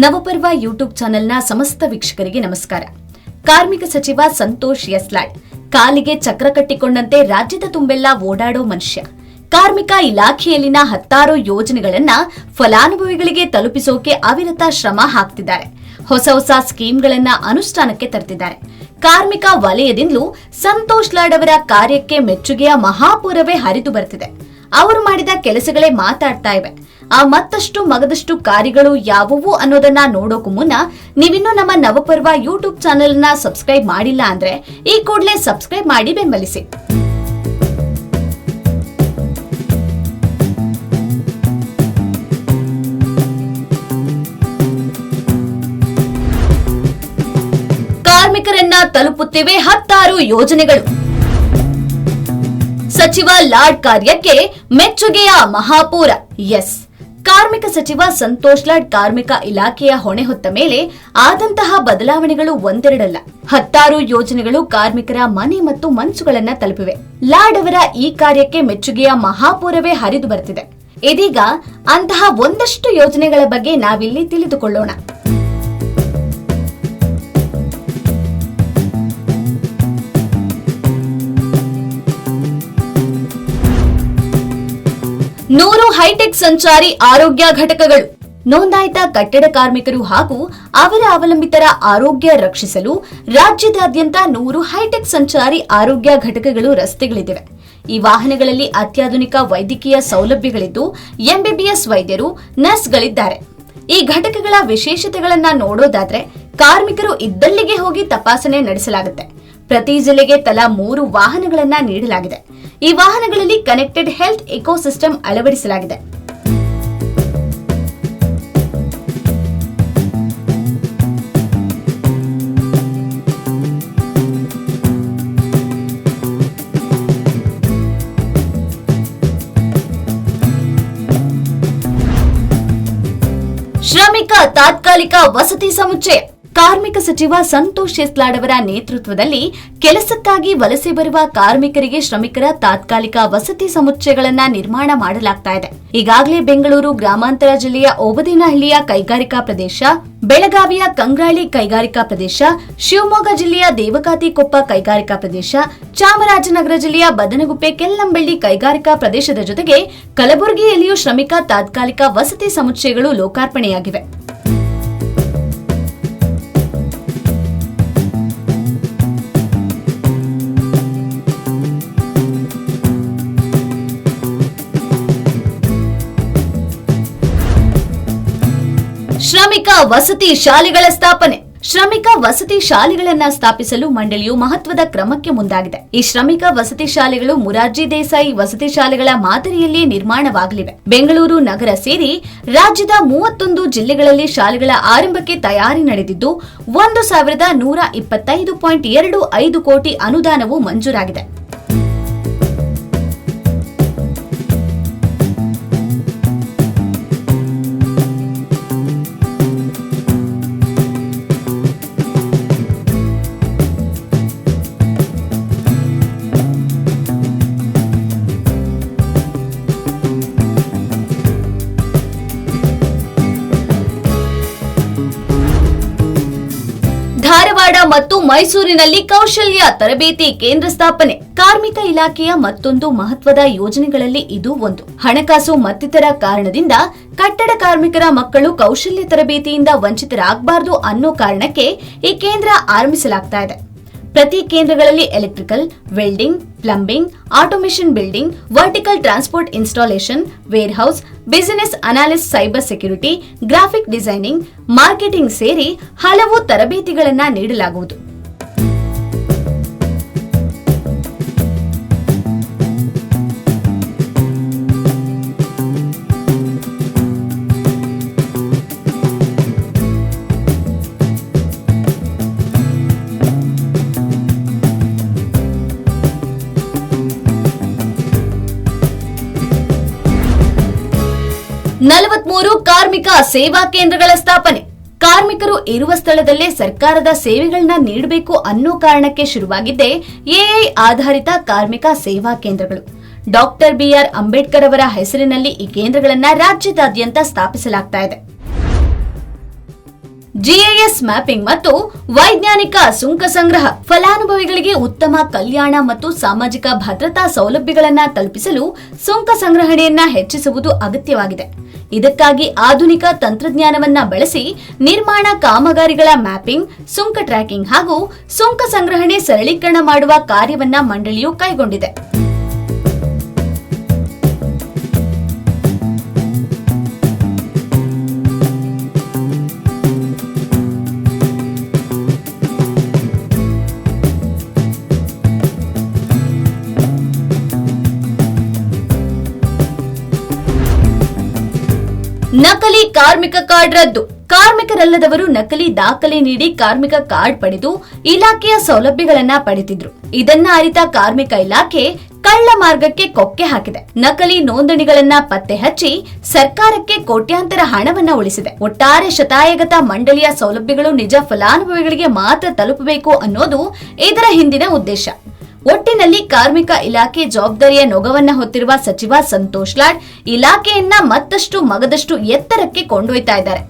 ನವಪರ್ವ YouTube ಚಾನೆಲ್ನ ಸಮಸ್ತ ವೀಕ್ಷಕರಿಗೆ ನಮಸ್ಕಾರ. ಕಾರ್ಮಿಕ ಸಚಿವ ಸಂತೋಷ್ ಯಸ್ಲಾಡ್ ಕಾಲಿಗೆ ಚಕ್ರ ಕಟ್ಟಿಕೊಂಡಂತೆ ರಾಜ್ಯದ ತುಂಬೆಲ್ಲ ಓಡಾಡೋ ಮನುಷ್ಯ. ಕಾರ್ಮಿಕ ಇಲಾಖೆಯಲ್ಲಿನ ಹತ್ತಾರು ಯೋಜನೆಗಳನ್ನ ಫಲಾನುಭವಿಗಳಿಗೆ ತಲುಪಿಸೋಕೆ ಅವಿರತ ಶ್ರಮ ಹಾಕ್ತಿದ್ದಾರೆ. ಹೊಸ ಹೊಸ ಸ್ಕೀಮ್ಗಳನ್ನ ಅನುಷ್ಠಾನಕ್ಕೆ ತರ್ತಿದ್ದಾರೆ. ಕಾರ್ಮಿಕ ವಲಯದಿಂದಲೂ ಸಂತೋಷ್ ಲಾಡ್ ಅವರ ಕಾರ್ಯಕ್ಕೆ ಮೆಚ್ಚುಗೆಯ ಮಹಾಪೂರವೇ ಹರಿದು ಬರ್ತಿದೆ. ಅವರು ಮಾಡಿದ ಕೆಲಸಗಳೇ ಮಾತಾಡ್ತಾ ಇವೆ. ಆ ಮತ್ತಷ್ಟು ಮಗದಷ್ಟು ಕಾರ್ಯಗಳು ಯಾವುವು ಅನ್ನೋದನ್ನ ನೋಡೋಕು ಮುನ್ನ ನೀವಿನ್ನೂ ನಮ್ಮ ನವಪರ್ವ ಯೂಟ್ಯೂಬ್ ಚಾನೆಲ್ನ ಸಬ್ಸ್ಕ್ರೈಬ್ ಮಾಡಿಲ್ಲ ಅಂದ್ರೆ ಈ ಕೂಡಲೇ ಸಬ್ಸ್ಕ್ರೈಬ್ ಮಾಡಿ ಬೆಂಬಲಿಸಿ. ಕಾರ್ಮಿಕರನ್ನ ತಲುಪುತ್ತಿವೆ ಹತ್ತಾರು ಯೋಜನೆಗಳು. ಸಚಿವ ಲಾಡ್ ಕಾರ್ಯಕ್ಕೆ ಮೆಚ್ಚುಗೆಯ ಮಹಾಪೂರ. ಎಸ್. ಕಾರ್ಮಿಕ ಸಚಿವ ಸಂತೋಷ್ ಲಾಡ್ ಕಾರ್ಮಿಕ ಇಲಾಖೆಯ ಹೊಣೆ ಹೊತ್ತ ಮೇಲೆ ಆದಂತಹ ಬದಲಾವಣೆಗಳು ಒಂದೆರಡಲ್ಲ. ಹತ್ತಾರು ಯೋಜನೆಗಳು ಕಾರ್ಮಿಕರ ಮನೆ ಮತ್ತು ಮನಸ್ಸುಗಳನ್ನ ತಲುಪಿವೆ. ಲಾಡ್ ಅವರ ಈ ಕಾರ್ಯಕ್ಕೆ ಮೆಚ್ಚುಗೆಯ ಮಹಾಪೂರವೇ ಹರಿದು ಬರ್ತಿದೆ ಇದೀಗ ಅಂತಹ ಒಂದಷ್ಟು ಯೋಜನೆಗಳ ಬಗ್ಗೆ ನಾವಿಲ್ಲಿ ತಿಳಿದುಕೊಳ್ಳೋಣ. ನೂರು ಹೈಟೆಕ್ ಸಂಚಾರಿ ಆರೋಗ್ಯ ಘಟಕಗಳು. ನೋಂದಾಯಿತ ಕಟ್ಟಡ ಕಾರ್ಮಿಕರು ಹಾಗೂ ಅವರ ಅವಲಂಬಿತರ ಆರೋಗ್ಯ ರಕ್ಷಿಸಲು ರಾಜ್ಯದಾದ್ಯಂತ ನೂರು ಹೈಟೆಕ್ ಸಂಚಾರಿ ಆರೋಗ್ಯ ಘಟಕಗಳು ರಸ್ತೆಗಳಿವೆ. ಈ ವಾಹನಗಳಲ್ಲಿ ಅತ್ಯಾಧುನಿಕ ವೈದ್ಯಕೀಯ ಸೌಲಭ್ಯಗಳಿದ್ದು ಎಂಬಿಬಿಎಸ್ ವೈದ್ಯರು, ನರ್ಸ್ಗಳಿದ್ದಾರೆ. ಈ ಘಟಕಗಳ ವಿಶೇಷತೆಗಳನ್ನ ನೋಡೋದಾದ್ರೆ, ಕಾರ್ಮಿಕರು ಇದ್ದಲ್ಲಿಗೆ ಹೋಗಿ ತಪಾಸಣೆ ನಡೆಸಲಾಗುತ್ತೆ. ಪ್ರತಿ ಜಿಲ್ಲೆಗೆ ತಲಾ ಮೂರು ವಾಹನಗಳನ್ನ ನೀಡಲಾಗಿದೆ. ಈ ವಾಹನಗಳಲ್ಲಿ ಕನೆಕ್ಟೆಡ್ ಹೆಲ್ತ್ ಇಕೋಸಿಸ್ಟಮ್ ಅಳವಡಿಸಲಾಗಿದೆ. ಶ್ರಮಿಕ ತಾತ್ಕಾಲಿಕ ವಸತಿ ಸಮುಚ್ಚಯ. ಕಾರ್ಮಿಕ ಸಚಿವ ಸಂತೋಷ್ ಅವರ ನೇತೃತ್ವದಲ್ಲಿ ಕೆಲಸಕ್ಕಾಗಿ ವಲಸೆ ಬರುವ ಕಾರ್ಮಿಕರಿಗೆ ಶ್ರಮಿಕರ ತಾತ್ಕಾಲಿಕ ವಸತಿ ಸಮುಚ್ಚಯಗಳನ್ನ ನಿರ್ಮಾಣ ಮಾಡಲಾಗ್ತಾ ಇದೆ. ಈಗಾಗಲೇ ಬೆಂಗಳೂರು ಗ್ರಾಮಾಂತರ ಜಿಲ್ಲೆಯ ಓಬದಿನಹಳ್ಳಿಯ ಕೈಗಾರಿಕಾ ಪ್ರದೇಶ, ಬೆಳಗಾವಿಯ ಕಂಗ್ರಾಳಿ ಕೈಗಾರಿಕಾ ಪ್ರದೇಶ, ಶಿವಮೊಗ್ಗ ಜಿಲ್ಲೆಯ ದೇವಕಾತಿ ಕೊಪ್ಪ ಕೈಗಾರಿಕಾ ಪ್ರದೇಶ, ಚಾಮರಾಜನಗರ ಜಿಲ್ಲೆಯ ಬದನಗುಪ್ಪೆ ಕೆಲ್ಲಂಬಳ್ಳಿ ಕೈಗಾರಿಕಾ ಪ್ರದೇಶದ ಜೊತೆಗೆ ಕಲಬುರಗಿಯಲ್ಲಿಯೂ ಶ್ರಮಿಕ ತಾತ್ಕಾಲಿಕ ವಸತಿ ಸಮುಚ್ಚಯಗಳು ಲೋಕಾರ್ಪಣೆಯಾಗಿವೆ. ಶ್ರಮಿಕ ವಸತಿ ಶಾಲೆಗಳ ಸ್ಥಾಪನೆ. ಶ್ರಮಿಕ ವಸತಿ ಶಾಲೆಗಳನ್ನ ಸ್ಥಾಪಿಸಲು ಮಂಡಳಿಯು ಮಹತ್ವದ ಕ್ರಮಕ್ಕೆ ಮುಂದಾಗಿದೆ. ಈ ಶ್ರಮಿಕ ವಸತಿ ಶಾಲೆಗಳು ಮುರಾರ್ಜಿ ದೇಸಾಯಿ ವಸತಿ ಶಾಲೆಗಳ ಮಾದರಿಯಲ್ಲಿ ನಿರ್ಮಾಣವಾಗಲಿವೆ. ಬೆಂಗಳೂರು ನಗರ ಸೇರಿ ರಾಜ್ಯದ ಮೂವತ್ತೊಂದು ಜಿಲ್ಲೆಗಳಲ್ಲಿ ಶಾಲೆಗಳ ಆರಂಭಕ್ಕೆ ತಯಾರಿ ನಡೆದಿದ್ದು, ಒಂದು ಸಾವಿರದ ನೂರ ಇಪ್ಪತ್ತೈದು ಪಾಯಿಂಟ್ ಎರಡು ಐದು ಕೋಟಿ ಅನುದಾನವು ಮಂಜೂರಾಗಿದೆ. ಧಾರವಾಡ ಮತ್ತು ಮೈಸೂರಿನಲ್ಲಿ ಕೌಶಲ್ಯ ತರಬೇತಿ ಕೇಂದ್ರ ಸ್ಥಾಪನೆ. ಕಾರ್ಮಿಕ ಇಲಾಖೆಯ ಮತ್ತೊಂದು ಮಹತ್ವದ ಯೋಜನೆಗಳಲ್ಲಿ ಇದು ಒಂದು. ಹಣಕಾಸು ಮತ್ತಿತರ ಕಾರಣದಿಂದ ಕಟ್ಟಡ ಕಾರ್ಮಿಕರ ಮಕ್ಕಳು ಕೌಶಲ್ಯ ತರಬೇತಿಯಿಂದ ವಂಚಿತರಾಗಬಾರದು ಅನ್ನೋ ಕಾರಣಕ್ಕೆ ಈ ಕೇಂದ್ರ ಆರಂಭಿಸಲಾಗ್ತಾ ಇದೆ. ಪ್ರತಿ ಕೇಂದ್ರಗಳಲ್ಲಿ electrical welding plumbing automation building vertical transport installation warehouse business analyst cyber security graphic designing marketing ಸೇರಿ ಹಲವು ತರಬೇತಿಗಳನ್ನು ನೀಡಲಾಗುವುದು. ನಲವತ್ಮೂರು ಕಾರ್ಮಿಕ ಸೇವಾ ಕೇಂದ್ರಗಳ ಸ್ಥಾಪನೆ. ಕಾರ್ಮಿಕರು ಇರುವ ಸ್ಥಳದಲ್ಲೇ ಸರ್ಕಾರದ ಸೇವೆಗಳನ್ನ ನೀಡಬೇಕು ಅನ್ನೋ ಕಾರಣಕ್ಕೆ ಶುರುವಾಗಿದ್ದೆ ಎಐ ಆಧಾರಿತ ಕಾರ್ಮಿಕ ಸೇವಾ ಕೇಂದ್ರಗಳು. ಡಾಕ್ಟರ್ ಬಿಆರ್ ಅಂಬೇಡ್ಕರ್ ಅವರ ಹೆಸರಿನಲ್ಲಿ ಈ ಕೇಂದ್ರಗಳನ್ನ ರಾಜ್ಯದಾದ್ಯಂತ ಸ್ಥಾಪಿಸಲಾಗ್ತಾ ಇದೆ. ಜಿಐಎಸ್ ಮ್ಯಾಪಿಂಗ್ ಮತ್ತು ವೈಜ್ಞಾನಿಕ ಸುಂಕ ಸಂಗ್ರಹ ಫಲಾನುಭವಿಗಳಿಗೆ ಉತ್ತಮ ಕಲ್ಯಾಣ ಮತ್ತು ಸಾಮಾಜಿಕ ಭದ್ರತಾ ಸೌಲಭ್ಯಗಳನ್ನು ತಲುಪಿಸಲು ಸುಂಕ ಸಂಗ್ರಹಣೆಯನ್ನ ಹೆಚ್ಚಿಸುವುದು ಅಗತ್ಯವಾಗಿದೆ. ಇದಕ್ಕಾಗಿ ಆಧುನಿಕ ತಂತ್ರಜ್ಞಾನವನ್ನ ಬಳಸಿ ನಿರ್ಮಾಣ ಕಾಮಗಾರಿಗಳ ಮ್ಯಾಪಿಂಗ್, ಸುಂಕ ಟ್ರ್ಯಾಕಿಂಗ್ ಹಾಗೂ ಸುಂಕ ಸಂಗ್ರಹಣೆ ಸರಳೀಕರಣ ಮಾಡುವ ಕಾರ್ಯವನ್ನ ಮಂಡಳಿಯು ಕೈಗೊಂಡಿದೆ. ನಕಲಿ ಕಾರ್ಮಿಕ ಕಾರ್ಡ್ ರದ್ದು. ಕಾರ್ಮಿಕರಲ್ಲದವರು ನಕಲಿ ದಾಖಲೆ ನೀಡಿ ಕಾರ್ಮಿಕ ಕಾರ್ಡ್ ಪಡೆದು ಇಲಾಖೆಯ ಸೌಲಭ್ಯಗಳನ್ನ ಪಡೆದಿದ್ರು. ಇದನ್ನ ಅರಿತ ಕಾರ್ಮಿಕ ಇಲಾಖೆ ಕಳ್ಳ ಮಾರ್ಗಕ್ಕೆ ಕೊಕ್ಕೆ ಹಾಕಿದೆ. ನಕಲಿ ನೋಂದಣಿಗಳನ್ನ ಪತ್ತೆ ಹಚ್ಚಿ ಸರ್ಕಾರಕ್ಕೆ ಕೋಟ್ಯಾಂತರ ಹಣವನ್ನ ಉಳಿಸಿದೆ. ಒಟ್ಟಾರೆ ಶತಾಯಗತ ಮಂಡಳಿಯ ಸೌಲಭ್ಯಗಳು ನಿಜ ಫಲಾನುಭವಿಗಳಿಗೆ ಮಾತ್ರ ತಲುಪಬೇಕು ಅನ್ನೋದು ಇದರ ಹಿಂದಿನ ಉದ್ದೇಶ. ಒಟ್ಟಿನಲ್ಲಿ ಕಾರ್ಮಿಕ ಇಲಾಖೆ ಜವಾಬ್ದಾರಿಯ ನೊಗವನ್ನ ಹೊತ್ತಿರುವ ಸಚಿವ ಸಂತೋಷ್ ಲಾಡ್, ಇಲಾಖೆಯನ್ನ ಮತ್ತಷ್ಟು ಮಗದಷ್ಟು ಎತ್ತರಕ್ಕೆ ಕೊಂಡೊಯ್ತಾ ಇದ್ದಾರೆ.